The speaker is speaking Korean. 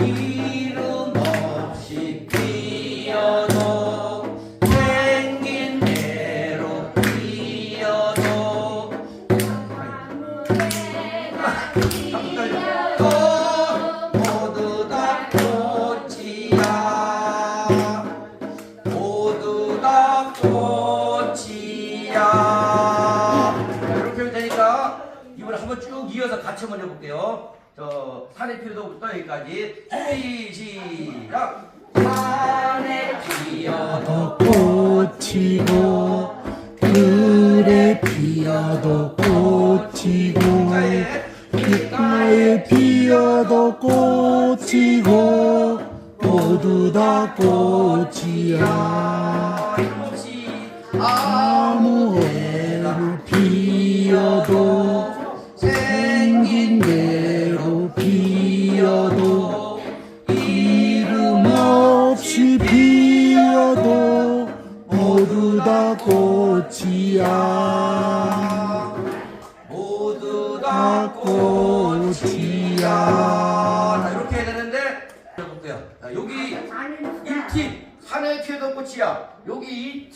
이름 없이 피어도 생긴 대로 피어도 또 모두 다 꽃이야. 모두 다 꽃이야. 자, 이렇게 되니까 이번에 한번 쭉 이어서 같이 한번 해볼게요 저 산의 피어도부터 여기까지 준비 시작. 산에 피어도 꽃이고 들에 피어도 꽃이고 귓가에 피어도 꽃이고 모두 다 꽃이야. 없이 아무에나 피어도 피어도 이름 없이 피어도 모두 다 꽃이야 모두 다다 꽃이야. 이렇게 해야 되는데, 해볼게요. 자, 여기 1팀, 산에 피어던 꽃이야. 여기